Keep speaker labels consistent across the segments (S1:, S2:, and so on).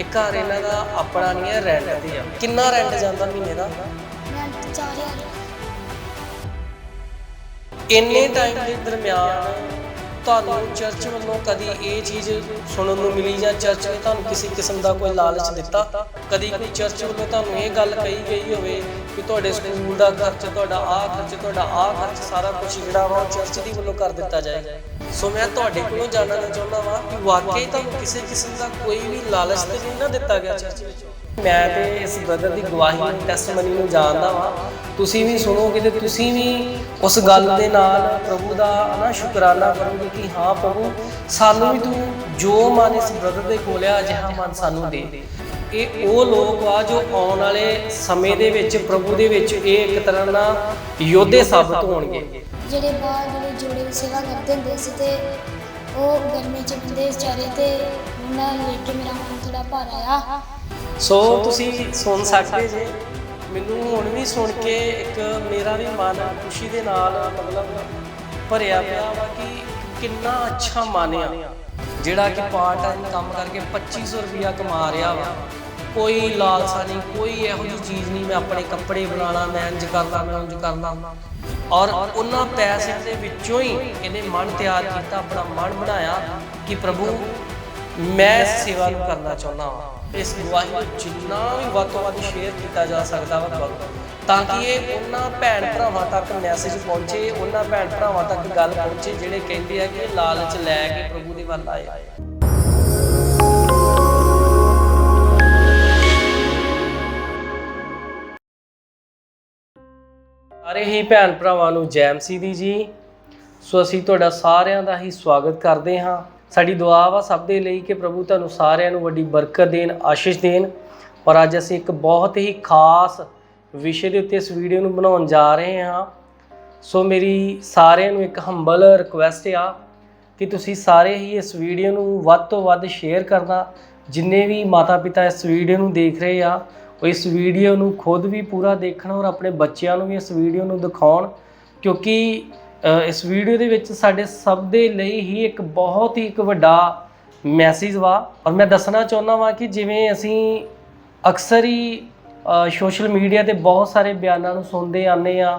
S1: ਇਹ ਘਰ ਇਹਨਾਂ ਦਾ ਆਪਣਾ ਨਹੀਂ ਹੈ ਰੈਂਟ ਤੇ ਆ। ਕਿੰਨਾ ਰੈਂਟ ਜਾਂਦਾ ਮਹੀਨੇ ਦਾ?
S2: ਮੈਂ 4000
S1: ਇੰਨੇ ਟਾਈਮ ਦੇ ਦਰਮਿਆਨ ਤੁਹਾਨੂੰ ਚਰਚ ਵੱਲੋਂ ਕਦੀ ਇਹ ਚੀਜ਼ ਸੁਣਨ ਨੂੰ ਮਿਲੀ ਜਾਂ ਚਰਚ ਨੇ ਤੁਹਾਨੂੰ ਕਿਸੇ ਕਿਸਮ ਦਾ ਕੋਈ ਲਾਲਚ ਦਿੱਤਾ? ਕਦੀ ਕੋਈ ਚਰਚ ਵੱਲੋਂ ਤੁਹਾਨੂੰ ਇਹ ਗੱਲ ਕਹੀ ਗਈ ਹੋਵੇ ਕਿ ਤੁਹਾਡੇ ਸਕੂਲ ਦਾ ਖਰਚ, ਤੁਹਾਡਾ ਆਹ ਖਰਚ, ਤੁਹਾਡਾ ਆਹ ਖਰਚ ਸਾਰਾ ਕੁਝ ਜਿਹੜਾ ਵਾ ਚਰਚ ਦੀ ਵੱਲੋਂ ਕਰ ਦਿੱਤਾ ਜਾਏਗਾ ਸੋ ਮੈਂ ਤੁਹਾਡੇ ਕੋਲੋਂ ਜਾਣਨਾ ਚਾਹੁੰਦਾ ਵਾਂ ਕਿ ਵਾਕਈ ਤੁਹਾਨੂੰ ਕਿਸੇ ਕਿਸਮ ਦਾ ਕੋਈ ਵੀ ਲਾਲਚ ਤੇ ਨਹੀਂ ਨਾ ਦਿੱਤਾ ਗਿਆ ਚਰਚ ਵਿੱਚ। ਮੈਂ ਤੇ ਇਸ ਬ੍ਰਦਰ ਦੀ ਗਵਾਹੀ ਟੈਸਟਮਨੀ ਨੂੰ ਜਾਣਦਾ ਵਾਂ। ਤੁਸੀਂ ਵੀ ਸੁਣੋਗੇ ਤੇ ਤੁਸੀਂ ਵੀ ਉਸ ਗੱਲ ਦੇ ਨਾਲ ਪ੍ਰਭੂ ਦਾ ਨਾ ਸ਼ੁਕਰਾਨਾ ਕਰੋਗੇ ਕਿ ਹਾਂ ਪ੍ਰਭੂ, ਸਾਨੂੰ ਵੀ ਤੂੰ ਜੋ ਮਨ ਇਸ ਬ੍ਰਦਰ ਦੇ ਕੋਲਿਆ ਅਜਿਹਾ ਮਨ ਸਾਨੂੰ ਦੇ। ਇਹ ਉਹ ਲੋਕ ਆ ਜੋ ਆਉਣ ਵਾਲੇ ਸਮੇਂ ਦੇ ਵਿੱਚ, ਪ੍ਰਭੂ ਦੇ ਵਿੱਚ ਇਹ ਇੱਕ ਤਰ੍ਹਾਂ ਨਾਲ ਯੋਧੇ ਸਾਬਤ ਹੋਣਗੇ।
S2: ਜਿਹੜੇ ਬਾਹਰ ਜਿਹੜੇ ਜੋੜੇ ਸੇਵਾ ਕਰਦੇ ਹੁੰਦੇ ਸੀ ਤੇ ਉਹ ਗਰਮੀ ਚ ਬੰਦੇ ਵਿਚਾਰੇ ਤੇ ਉਹਨਾਂ ਨੂੰ ਵੇਖ ਕੇ ਮੇਰਾ ਮਨ ਥੋੜਾ ਭਰ ਆਇਆ
S1: ਸੋ ਤੁਸੀਂ ਸੁਣ ਸਕਦੇ ਜੇ। ਮੈਨੂੰ ਹੁਣ ਵੀ ਸੁਣ ਕੇ ਇੱਕ ਮੇਰਾ ਵੀ ਮਨ ਖੁਸ਼ੀ ਦੇ ਨਾਲ ਮਤਲਬ ਭਰਿਆ ਪਿਆ ਵਾ ਕਿ ਕਿੰਨਾ ਅੱਛਾ ਮਨ ਜਿਹੜਾ ਕਿ ਪਾਰਟ ਟਾਈਮ ਕੰਮ ਕਰਕੇ 2500 ਰੁਪਇਆ ਕਮਾ ਰਿਹਾ ਵਾ। ਕੋਈ ਲਾਲਸਾ ਨਹੀਂ, ਕੋਈ ਇਹੋ ਜਿਹੀ ਚੀਜ਼ ਨਹੀਂ ਮੈਂ ਆਪਣੇ ਕੱਪੜੇ ਬਣਾਣਾ ਮੈਂ ਇੰਜ ਕਰਦਾ ਮੈਂ ਉਂਝ ਕਰਦਾ। ਔਰ ਉਹਨਾਂ ਪੈਸਿਆਂ ਦੇ ਵਿੱਚੋਂ ਹੀ ਇਹਨੇ ਮਨ ਤਿਆਰ ਕੀਤਾ, ਆਪਣਾ ਮਨ ਬਣਾਇਆ ਕਿ ਪ੍ਰਭੂ, ਮੈਂ ਸੇਵਾ ਨੂੰ ਕਰਨਾ ਚਾਹੁੰਦਾ ਹਾਂ ਇਸ ਗਵਾਹੀ ਨੂੰ ਜਿੰਨਾ ਵੀ ਵੱਧ ਤੋਂ ਵੱਧ ਸ਼ੇਅਰ ਕੀਤਾ ਜਾ ਸਕਦਾ ਵਾ ਕਰੋ ਤਾਂ ਕਿ ਇਹ ਉਹਨਾਂ ਭੈਣ ਭਰਾਵਾਂ ਤੱਕ ਮੈਸੇਜ ਪਹੁੰਚੇ, ਉਹਨਾਂ ਭੈਣ ਭਰਾਵਾਂ ਤੱਕ ਗੱਲ ਪਹੁੰਚੇ, ਜਿਹੜੇ ਕਹਿੰਦੇ ਆ ਕਿ ਲਾਲਚ ਲੈ ਕੇ ਪ੍ਰਭੂ ਦੇ ਵੱਲ ਆਏ। ਸਾਰੇ ਹੀ ਭੈਣ ਭਰਾਵਾਂ ਨੂੰ ਜੈ ਮਸੀਹ ਦੀ ਜੀ। ਸੋ ਅਸੀਂ ਤੁਹਾਡਾ ਸਾਰਿਆਂ ਦਾ ਹੀ ਸਵਾਗਤ ਕਰਦੇ ਹਾਂ। ਸਾਡੀ ਦੁਆ ਵਾ ਸਭ ਦੇ ਲਈ ਕਿ ਪ੍ਰਭੂ ਤੁਹਾਨੂੰ ਸਾਰਿਆਂ ਨੂੰ ਵੱਡੀ ਬਰਕਤ ਦੇਣ, ਆਸ਼ੀਸ਼ ਦੇਣ। ਔਰ ਅੱਜ ਅਸੀਂ ਇੱਕ ਬਹੁਤ ਹੀ ਖਾਸ ਵਿਸ਼ੇ ਦੇ ਉੱਤੇ ਇਸ ਵੀਡੀਓ ਨੂੰ ਬਣਾਉਣ ਜਾ ਰਹੇ ਹਾਂ। ਸੋ ਮੇਰੀ ਸਾਰਿਆਂ ਨੂੰ ਇੱਕ ਹੰਬਲ ਰਿਕੁਐਸਟ ਆ ਕਿ ਤੁਸੀਂ ਸਾਰੇ ਹੀ ਇਸ ਵੀਡੀਓ ਨੂੰ ਵੱਧ ਤੋਂ ਵੱਧ ਸ਼ੇਅਰ ਕਰਨਾ। ਜਿੰਨੇ ਵੀ ਮਾਤਾ ਪਿਤਾ ਇਸ ਵੀਡੀਓ ਨੂੰ ਦੇਖ ਰਹੇ ਆ ਇਸ ਵੀਡੀਓ ਨੂੰ ਖੁਦ ਵੀ ਪੂਰਾ ਦੇਖਣ ਔਰ ਆਪਣੇ ਬੱਚਿਆਂ ਨੂੰ ਵੀ ਇਸ ਵੀਡੀਓ ਨੂੰ ਦਿਖਾਉਣ, ਕਿਉਂਕਿ ਇਸ ਵੀਡੀਓ ਦੇ ਵਿੱਚ ਸਾਡੇ ਸਭ ਦੇ ਲਈ ਹੀ ਇੱਕ ਬਹੁਤ ਹੀ ਇੱਕ ਵੱਡਾ ਮੈਸੇਜ ਵਾ। ਔਰ ਮੈਂ ਦੱਸਣਾ ਚਾਹੁੰਦਾ ਵਾਂ ਕਿ ਜਿਵੇਂ ਅਸੀਂ ਅਕਸਰ ਹੀ ਸੋਸ਼ਲ ਮੀਡੀਆ ਤੇ ਬਹੁਤ ਸਾਰੇ ਬਿਆਨਾਂ ਨੂੰ ਸੁਣਦੇ ਆਨੇ ਆ